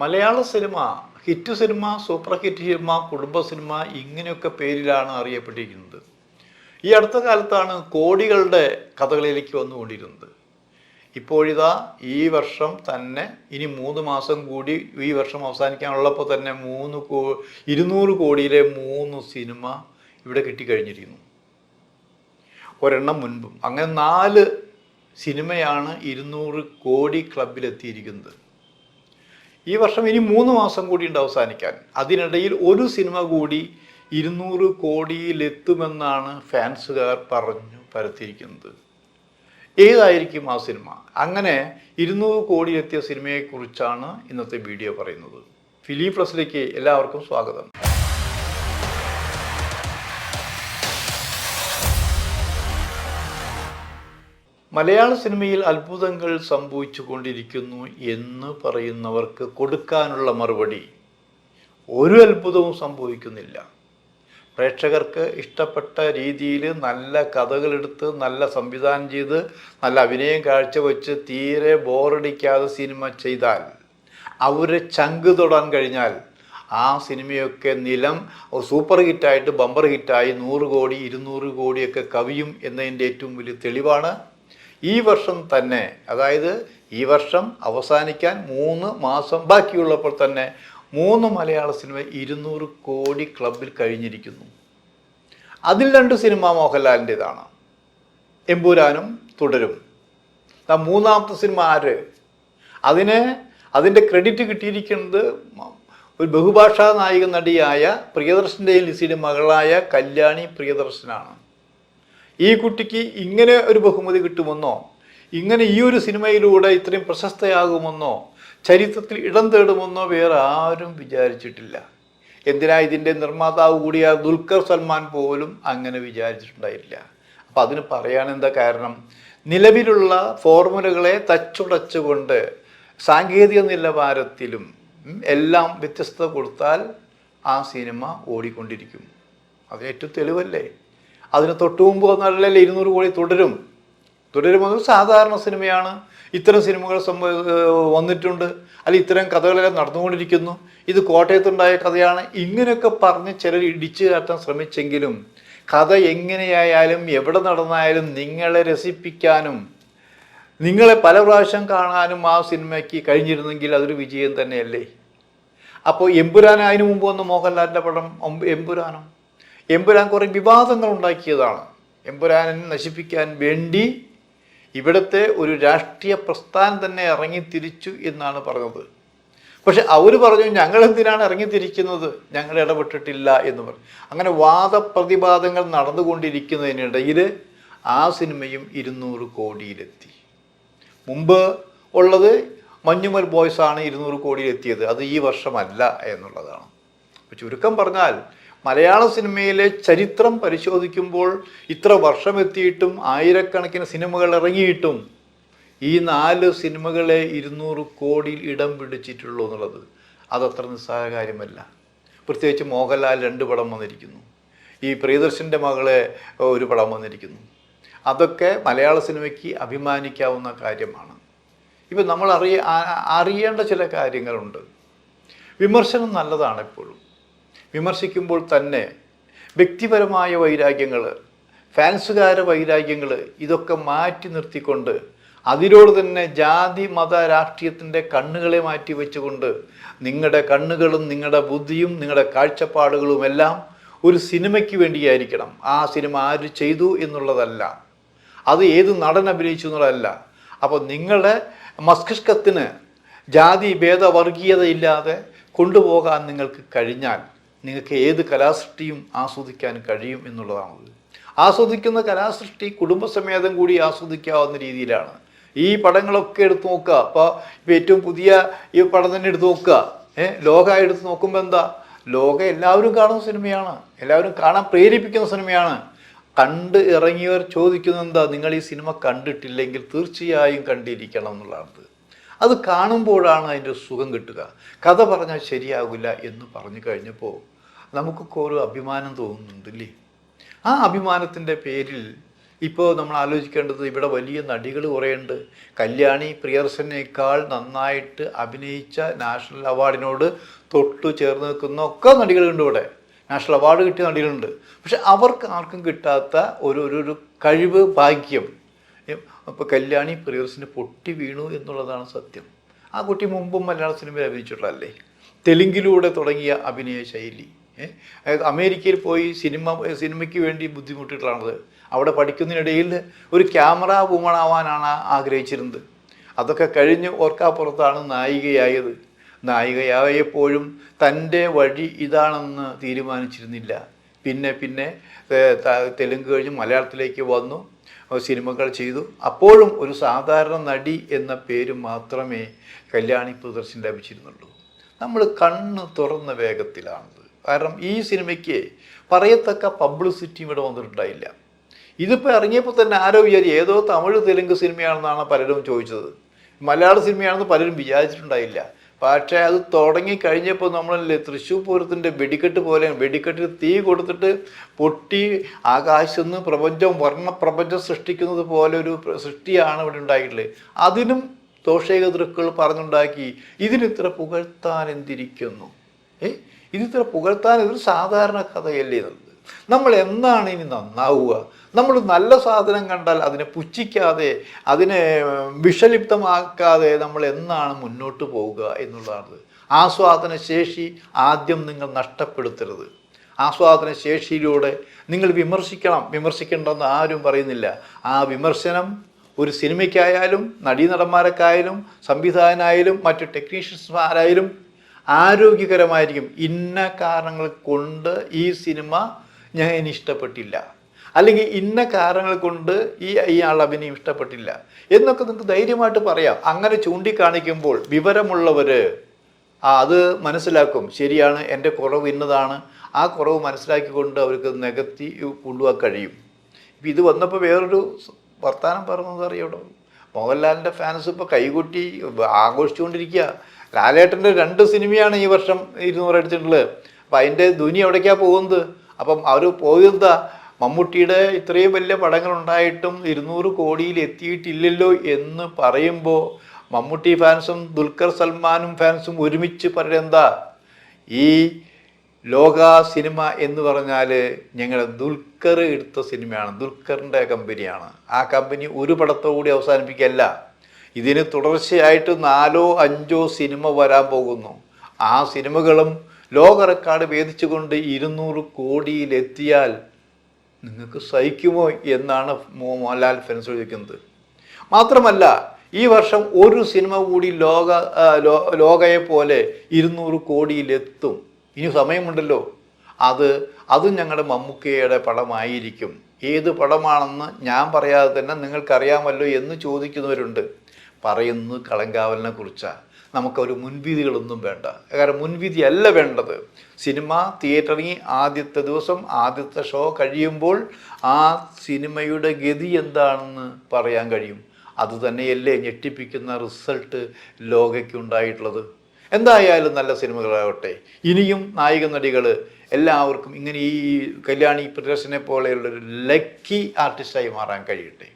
മലയാള cinema hit cinema super hit cinema കുടുംബ cinema ഇങ്ങനെയൊക്കെ പേരിലാണ് അറിയപ്പെട്ടിരിക്കുന്നത്. ഈ അടുത്ത കാലത്താണ് കോടികളുടെ കഥകളിലേക്ക് വന്നുകൊണ്ടിരുന്നത്. ഇപ്പോഴിതാ ഈ വർഷം തന്നെ ഇനി മൂന്ന് മാസം കൂടി ഈ വർഷം അവസാനിക്കാനുള്ളപ്പോൾ തന്നെ മൂന്ന് കോ ഇരുന്നൂറ് കോടിയിലെ മൂന്ന് സിനിമ ഇവിടെ കിട്ടിക്കഴിഞ്ഞിരിക്കുന്നു. ഒരെണ്ണം മുൻപും. അങ്ങനെ നാല് സിനിമയാണ് ഇരുന്നൂറ് കോടി ക്ലബിലെത്തിയിരിക്കുന്നത് ഈ വർഷം ഇനി മൂന്ന് മാസം കൂടി ഉണ്ട് അവസാനിക്കാൻ. അതിനിടയിൽ ഒരു സിനിമ കൂടി ഇരുന്നൂറ് കോടിയിലെത്തുമെന്നാണ് ഫാൻസുകാർ പറഞ്ഞു പരത്തിയിരിക്കുന്നത്. ഏതായിരിക്കും ആ സിനിമ? അങ്ങനെ ഇരുന്നൂറ് കോടിയിലെത്തിയ സിനിമയെക്കുറിച്ചാണ് ഇന്നത്തെ വീഡിയോ പറയുന്നത്. ഫിലിം പ്ലസിലേക്ക് എല്ലാവർക്കും സ്വാഗതം. മലയാള സിനിമയിൽ അത്ഭുതങ്ങൾ സംഭവിച്ചു കൊണ്ടിരിക്കുന്നു എന്ന് പറയുന്നവർക്ക് കൊടുക്കാനുള്ള മറുപടി ഒരു അത്ഭുതവും സംഭവിക്കുന്നില്ല. പ്രേക്ഷകർക്ക് ഇഷ്ടപ്പെട്ട രീതിയിൽ നല്ല കഥകളെടുത്ത് നല്ല സംവിധാനം ചെയ്ത് നല്ല അഭിനയം കാഴ്ചവെച്ച് തീരെ ബോറടിക്കാതെ സിനിമ ചെയ്താൽ അവരെ ചങ്ക് തൊടാൻ കഴിഞ്ഞാൽ ആ സിനിമയൊക്കെ നിലം സൂപ്പർ ഹിറ്റായിട്ട് ബമ്പർ ഹിറ്റായി നൂറ് കോടി ഇരുന്നൂറ് കോടിയൊക്കെ കവിയും എന്നതിന്റെ ഏറ്റവും വലിയ തെളിവാണ് ഈ വർഷം തന്നെ അതായത് ഈ വർഷം അവസാനിക്കാൻ മൂന്ന് മാസം ബാക്കിയുള്ളപ്പോൾ തന്നെ മൂന്ന് മലയാള സിനിമ ഇരുന്നൂറ് കോടി ക്ലബിൽ കഴിഞ്ഞിരിക്കുന്നു. അതിൽ രണ്ട് സിനിമ മോഹൻലാലിന്റെതാണ്. എമ്പൂരാനും തുടരും. മൂന്നാമത്തെ സിനിമ ആര്? അതിന് അതിന്റെ ക്രെഡിറ്റ് കിട്ടിയിരിക്കുന്നത് ഒരു ബഹുഭാഷാ നായിക നടിയായ പ്രിയദർശന്റെയും ലിസിയുടെ മകളായ കല്യാണി പ്രിയദർശനാണ്. ഈ കുട്ടിക്ക് ഇങ്ങനെ ഒരു ബഹുമതി കിട്ടുമെന്നോ ഇങ്ങനെ ഈ ഒരു സിനിമയിലൂടെ ഇത്രയും പ്രശസ്തയാകുമെന്നോ ചരിത്രത്തിൽ ഇടം തേടുമെന്നോ വേറെ ആരും വിചാരിച്ചിട്ടില്ല. എന്തിനാ ഇതിന്റെ നിർമ്മാതാവ് കൂടിയ ദുൽഖർ സൽമാൻ പോലും അങ്ങനെ വിചാരിച്ചിട്ടുണ്ടായില്ല. അപ്പം അതിന് പറയാൻ എന്താ കാരണം? നിലവിലുള്ള ഫോർമുലകളെ തച്ചുടച്ചുകൊണ്ട് സാങ്കേതിക നിലവാരത്തിലും എല്ലാം വ്യത്യസ്തത കൊടുത്താൽ ആ സിനിമ ഓടിക്കൊണ്ടിരിക്കും. അത് ഏറ്റവും തെളിവല്ലേ? അതിന് തൊട്ടു മുമ്പ് വന്നാലല്ലേ ഇരുന്നൂറ് കോടി തുടരും. തുടരുമ്പോൾ സാധാരണ സിനിമയാണ്. ഇത്തരം സിനിമകൾ സംഭവ വന്നിട്ടുണ്ട്. അല്ലെങ്കിൽ ഇത്തരം കഥകളെല്ലാം നടന്നുകൊണ്ടിരിക്കുന്നു. ഇത് കോട്ടയത്തുണ്ടായ കഥയാണ്. ഇങ്ങനെയൊക്കെ പറഞ്ഞ് ചിലർ ഇടിച്ചു കയറ്റാൻ ശ്രമിച്ചെങ്കിലും കഥ എങ്ങനെയായാലും എവിടെ നടന്നായാലും നിങ്ങളെ രസിപ്പിക്കാനും നിങ്ങളെ പല പ്രാവശ്യം കാണാനും ആ സിനിമയ്ക്ക് കഴിഞ്ഞിരുന്നെങ്കിൽ അതൊരു വിജയം തന്നെയല്ലേ? അപ്പോൾ എമ്പുരാൻ അതിനു മുമ്പ് വന്ന മോഹൻലാലിന്റെ പടം എമ്പുരാനും? എമ്പുരാൻ കുറേ വിവാദങ്ങൾ ഉണ്ടാക്കിയതാണ് എമ്പുരാനെ നശിപ്പിക്കാൻ വേണ്ടി ഇവിടുത്തെ ഒരു രാഷ്ട്രീയ പ്രസ്ഥാനം തന്നെ ഇറങ്ങിത്തിരിച്ചു എന്നാണ് പറഞ്ഞത്. പക്ഷെ അവർ പറഞ്ഞു ഞങ്ങൾ എന്തിനാണ് ഇറങ്ങിത്തിരിക്കുന്നത്? ഞങ്ങൾ ഇടപെട്ടിട്ടില്ല എന്ന് പറഞ്ഞു. അങ്ങനെ വാദപ്രതിവാദങ്ങൾ നടന്നുകൊണ്ടിരിക്കുന്നതിനിടയിൽ ആ സിനിമയും ഇരുന്നൂറ് കോടിയിലെത്തി. മുമ്പ് ഉള്ളത് മഞ്ഞുമൽ ബോയ്സാണ് ഇരുന്നൂറ് കോടിയിലെത്തിയത്. അത് ഈ വർഷമല്ല എന്നുള്ളതാണ്. ചുരുക്കം പറഞ്ഞാൽ മലയാള സിനിമയിലെ ചരിത്രം പരിശോധിക്കുമ്പോൾ ഇത്ര വർഷമെത്തിയിട്ടും ആയിരക്കണക്കിന് സിനിമകൾ ഇറങ്ങിയിട്ടും ഈ നാല് സിനിമകളെ ഇരുന്നൂറ് കോടിയിൽ ഇടം പിടിച്ചിട്ടുള്ളൂ എന്നുള്ളത്. അതത്ര നിസ്സാര കാര്യമല്ല പ്രത്യേകിച്ച് മോഹൻലാൽ രണ്ട് പടം വന്നിരിക്കുന്നു. ഈ പ്രിയദർശന്റെ മകളെ ഒരു പടം വന്നിരിക്കുന്നു. അതൊക്കെ മലയാള സിനിമയ്ക്ക് അഭിമാനിക്കാവുന്ന കാര്യമാണ്. ഇപ്പം നമ്മൾ അറിയ അറിയേണ്ട ചില കാര്യങ്ങളുണ്ട്. വിമർശനം നല്ലതാണ് എപ്പോഴും. വിമർശിക്കുമ്പോൾ തന്നെ വ്യക്തിപരമായ വൈരാഗ്യങ്ങൾ ഫാൻസുകാര വൈരാഗ്യങ്ങൾ ഇതൊക്കെ മാറ്റി നിർത്തിക്കൊണ്ട് അതിനോട് തന്നെ ജാതി മത രാഷ്ട്രീയത്തിന്റെ കണ്ണുകളെ മാറ്റി വെച്ചുകൊണ്ട് നിങ്ങളുടെ കണ്ണുകളും നിങ്ങളുടെ ബുദ്ധിയും നിങ്ങളുടെ കാഴ്ചപ്പാടുകളും എല്ലാം ഒരു സിനിമയ്ക്ക് വേണ്ടിയായിരിക്കണം. ആ സിനിമ ആര് ചെയ്തു എന്നുള്ളതല്ല. അത് ഏത് നടൻ അഭിനയിച്ചു എന്നുള്ളതല്ല. അപ്പോൾ നിങ്ങളുടെ മസ്തിഷ്കത്തിന് ജാതി ഭേദവർഗീയതയില്ലാതെ കൊണ്ടുപോകാൻ നിങ്ങൾക്ക് കഴിഞ്ഞാൽ നിങ്ങൾക്ക് ഏത് കലാസൃഷ്ടിയും ആസ്വദിക്കാൻ കഴിയും എന്നുള്ളതാണത്. ആസ്വദിക്കുന്ന കലാസൃഷ്ടി കുടുംബസമേതം കൂടി ആസ്വദിക്കാവുന്ന രീതിയിലാണ്. ഈ പടങ്ങളൊക്കെ എടുത്ത് നോക്കുക. അപ്പോൾ ഇപ്പോൾ ഏറ്റവും പുതിയ ഈ പടം തന്നെ എടുത്ത് നോക്കുക. ഏഹ് ലോക എടുത്ത് നോക്കുമ്പോൾ എന്താ? ലോക എല്ലാവരും കാണുന്ന സിനിമയാണ്. എല്ലാവരും കാണാൻ പ്രേരിപ്പിക്കുന്ന സിനിമയാണ്. കണ്ട് ഇറങ്ങിയവർ ചോദിക്കുന്നത് എന്താ? നിങ്ങൾ ഈ സിനിമ കണ്ടിട്ടില്ലെങ്കിൽ തീർച്ചയായും കണ്ടിരിക്കണം എന്നുള്ളതാണ് അത് കാണുമ്പോഴാണ് അതിന്റെ സുഖം കിട്ടുക. കഥ പറഞ്ഞാൽ ശരിയാകില്ല എന്ന് പറഞ്ഞു കഴിഞ്ഞപ്പോൾ നമുക്കൊക്കെ ഓരോ അഭിമാനം തോന്നുന്നുണ്ട് അല്ലേ ആ അഭിമാനത്തിന്റെ പേരിൽ ഇപ്പോൾ നമ്മൾ ആലോചിക്കേണ്ടത് ഇവിടെ വലിയ നടികൾ കുറേയുണ്ട്. കല്യാണി പ്രിയർസനേക്കാൾ നന്നായിട്ട് അഭിനയിച്ച നാഷണൽ അവാർഡിനോട് തൊട്ടു ചേർന്ന് നിൽക്കുന്ന ഒക്കെ നടികളുണ്ട് ഇവിടെ. നാഷണൽ അവാർഡ് കിട്ടിയ നടികളുണ്ട്. പക്ഷെ അവർക്ക് ആർക്കും കിട്ടാത്ത ഒരു ഒരു കഴിവ് ഭാഗ്യം. അപ്പോൾ കല്യാണി പ്രിയർസിന് പൊട്ടി വീണു എന്നുള്ളതാണ് സത്യം. ആ കുട്ടി മുമ്പും മലയാള സിനിമയിൽ അഭിനയിച്ചിട്ടുള്ളതല്ലേ? തെലുങ്കിലൂടെ തുടങ്ങിയ അഭിനയ ശൈലി? അതായത് അമേരിക്കയിൽ പോയി സിനിമ സിനിമയ്ക്ക് വേണ്ടി ബുദ്ധിമുട്ടിയിട്ടുള്ളത് അവിടെ പഠിക്കുന്നതിനിടയിൽ ഒരു ക്യാമറ വുമൺ ആവാനാണ് ആഗ്രഹിച്ചിരുന്നത്. അതൊക്കെ കഴിഞ്ഞ് ഓർക്കാപ്പുറത്താണ് നായികയായത്. നായികയായപ്പോഴും തന്റെ വഴി ഇതാണെന്ന് തീരുമാനിച്ചിരുന്നില്ല. പിന്നെ പിന്നെ തെലുങ്ക് കഴിഞ്ഞ് മലയാളത്തിലേക്ക് വന്നു സിനിമകൾ ചെയ്തു. അപ്പോഴും ഒരു സാധാരണ നടി എന്ന പേര് മാത്രമേ കല്യാണി പ്രദർശനം ലഭിച്ചിരുന്നുള്ളൂ. നമ്മൾ കണ്ണ് തുറന്ന വേഗത്തിലാണത്. കാരണം ഈ സിനിമയ്ക്ക് പറയത്തക്ക പബ്ലിസിറ്റി ഇവിടെ വന്നിട്ടുണ്ടായില്ല. ഇതിപ്പോൾ ഇറങ്ങിയപ്പോൾ തന്നെ ആരോ വിചാരിച്ചു ഏതോ തമിഴ് തെലുങ്ക് സിനിമയാണെന്നാണ് പലരും ചോദിച്ചത്. മലയാള സിനിമയാണെന്ന് പലരും വിചാരിച്ചിട്ടുണ്ടായില്ല. പക്ഷേ അത് തുടങ്ങി കഴിഞ്ഞപ്പോൾ നമ്മളല്ലേ തൃശ്ശൂർ പൂരത്തിന്റെ വെടിക്കെട്ട് പോലെ വെടിക്കെട്ടിൽ തീ കൊടുത്തിട്ട് പൊട്ടി ആകാശത്ത് നിന്ന് പ്രപഞ്ചം വർണപ്രപഞ്ചം സൃഷ്ടിക്കുന്നത് പോലെ ഒരു സൃഷ്ടിയാണ് ഇവിടെ ഉണ്ടായിട്ടുള്ളത്. അതിനും ദോഷേകതൃക്കൾ പറഞ്ഞുണ്ടാക്കി. ഇതിനിത്ര പുകഴ്ത്താൻ എന്തിരിക്കുന്നു? ഏ? ഇതിത്ര പുകഴ്ത്താൻ ഇതൊരു സാധാരണ കഥയല്ലേ നമ്മൾ നമ്മൾ എന്നാണ് ഇനി നന്നാവുക? നമ്മൾ നല്ല സാധനം കണ്ടാൽ അതിനെ പുച്ഛിക്കാതെ അതിനെ വിഷലിപ്തമാക്കാതെ നമ്മൾ എന്നാണ് മുന്നോട്ട് പോവുക എന്നുള്ളതാണ് ആസ്വാദന ശേഷി ആദ്യം നിങ്ങൾ നഷ്ടപ്പെടുത്തരുത്. ആസ്വാദന ശേഷിയിലൂടെ നിങ്ങൾ വിമർശിക്കണം. വിമർശിക്കേണ്ടെന്ന് ആരും പറയുന്നില്ല. ആ വിമർശനം ഒരു സിനിമയ്ക്കായാലും നടീനടന്മാരൊക്കെ ആയാലും സംവിധായകനായാലും മറ്റു ടെക്നീഷ്യൻസ്മാരായാലും ആരോഗ്യകരമായിരിക്കും. ഇന്ന കാരണങ്ങൾ കൊണ്ട് ഈ സിനിമ ഞാൻ ഇഷ്ടപ്പെട്ടില്ല. അല്ലെങ്കിൽ ഇന്ന കാരണങ്ങൾ കൊണ്ട് ഈ ഇയാൾ അഭിനയം ഇഷ്ടപ്പെട്ടില്ല. എന്നൊക്കെ നിങ്ങൾക്ക് ധൈര്യമായിട്ട് പറയാം. അങ്ങനെ ചൂണ്ടിക്കാണിക്കുമ്പോൾ വിവരമുള്ളവർ അത് മനസ്സിലാക്കും. ശരിയാണ് എന്റെ കുറവ് ഇന്നതാണ്. ആ കുറവ് മനസ്സിലാക്കിക്കൊണ്ട് അവർക്ക് നികത്തി കൊണ്ടുപോകാൻ കഴിയും. ഇപ്പം ഇത് വന്നപ്പോൾ വേറൊരു വർത്തമാനം പറഞ്ഞത് അറിയാമോ മോഹൻലാലിന്റെ ഫാൻസ് ഇപ്പോൾ കൈകൊട്ടി ആഘോഷിച്ചുകൊണ്ടിരിക്കുക. ലാലേട്ടന്റെ രണ്ട് സിനിമയാണ് ഈ വർഷം ഇരുന്നൂറ് അടിച്ചിട്ടുള്ളത്. അപ്പം അതിന്റെ ധുനി എവിടേക്കാണ് പോകുന്നത്? അപ്പം അവർ പോയതാ മമ്മൂട്ടിയുടെ ഇത്രയും വലിയ പടങ്ങൾ ഉണ്ടായിട്ടും ഇരുന്നൂറ് കോടിയിൽ എത്തിയിട്ടില്ലല്ലോ എന്ന് പറയുമ്പോൾ മമ്മൂട്ടി ഫാൻസും ദുൽഖർ സൽമാനും ഫാൻസും ഒരുമിച്ച് പറയുന്നത് ഈ ലോക സിനിമ എന്ന് പറഞ്ഞാൽ ഞങ്ങൾ ദുൽഖർ എടുത്ത സിനിമയാണ്. ദുൽഖറിന്റെ കമ്പനിയാണ്. ആ കമ്പനി ഒരു പടത്തോടുകൂടി അവസാനിപ്പിക്കല്ല ഇതിന് തുടർച്ചയായിട്ട് നാലോ അഞ്ചോ സിനിമ വരാൻ പോകുന്നു. ആ സിനിമകളും ലോക റെക്കോർഡ് ഭേദിച്ചുകൊണ്ട് ഇരുന്നൂറ് കോടിയിലെത്തിയാൽ നിങ്ങൾക്ക് സഹിക്കുമോ എന്നാണ് മോഹൻലാൽ ഫെൻസ് ചോദിക്കുന്നത്. മാത്രമല്ല ഈ വർഷം ഒരു സിനിമ കൂടി ലോക ലോകയെ പോലെ ഇരുന്നൂറ് കോടിയിലെത്തും. ഇനി സമയമുണ്ടല്ലോ. അത് അതും ഞങ്ങളുടെ മമ്മൂക്കയുടെ പടമായിരിക്കും. ഏത് പടമാണെന്ന് ഞാൻ പറയാതെ തന്നെ നിങ്ങൾക്കറിയാമല്ലോ എന്ന് ചോദിക്കുന്നവരുണ്ട്. പറയുന്നത് കളങ്കാവലിനെ കുറിച്ചാണ് നമുക്കൊരു മുൻവിധികളൊന്നും വേണ്ട. കാരണം മുൻവിധി അല്ല വേണ്ടത്. സിനിമ തിയേറ്ററിൽ ആദ്യത്തെ ദിവസം ആദ്യത്തെ ഷോ കഴിയുമ്പോൾ ആ സിനിമയുടെ ഗതി എന്താണെന്ന് പറയാൻ കഴിയും. അതുതന്നെയല്ലേ ഞെട്ടിപ്പിക്കുന്ന റിസൾട്ട് ലോകയ്ക്കുണ്ടായിട്ടുള്ളത്. എന്തായാലും നല്ല സിനിമകളാവട്ടെ. ഇനിയും നായിക നടികൾ എല്ലാവർക്കും ഇങ്ങനെ ഈ കല്യാണി പ്രദർശനെ പോലെയുള്ളൊരു ലക്കി ആർട്ടിസ്റ്റായി മാറാൻ കഴിയട്ടെ.